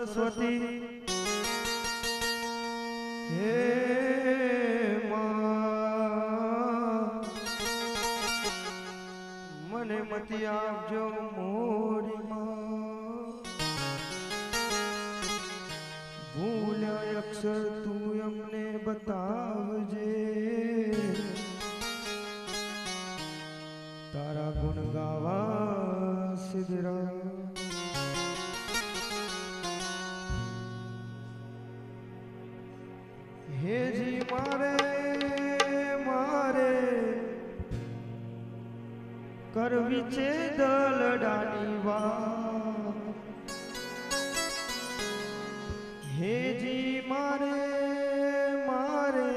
સરસ્વતી. હે મને મતી આપજો મોરી ભૂલ્યા ભૂલ અક્ષર તું અમને બતાવજે. તારા ગુણ ગાવા સિદ્ધરા. મારે મારે. કરવી છે દલડાની વાત. હેજી મારે મારે.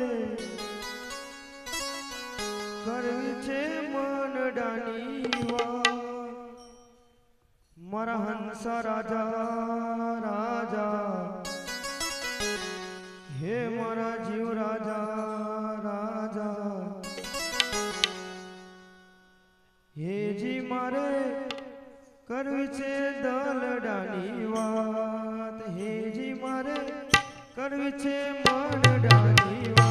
કરવી છે મનડાની વાત. મારા હંસ રાજા રાજા. હે મારા રાજા રાજા. હેજી મારે કરવી છે દલડાની વાત. હેજી મારે કરવી છે મનડાની વાત.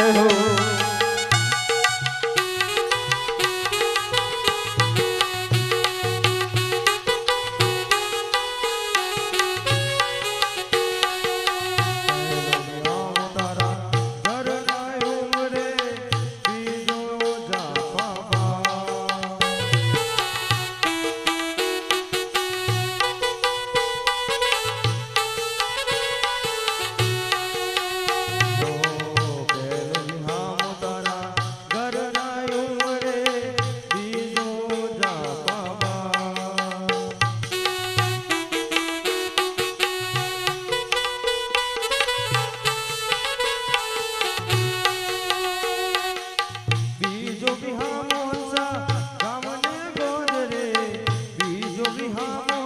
Oh. হয়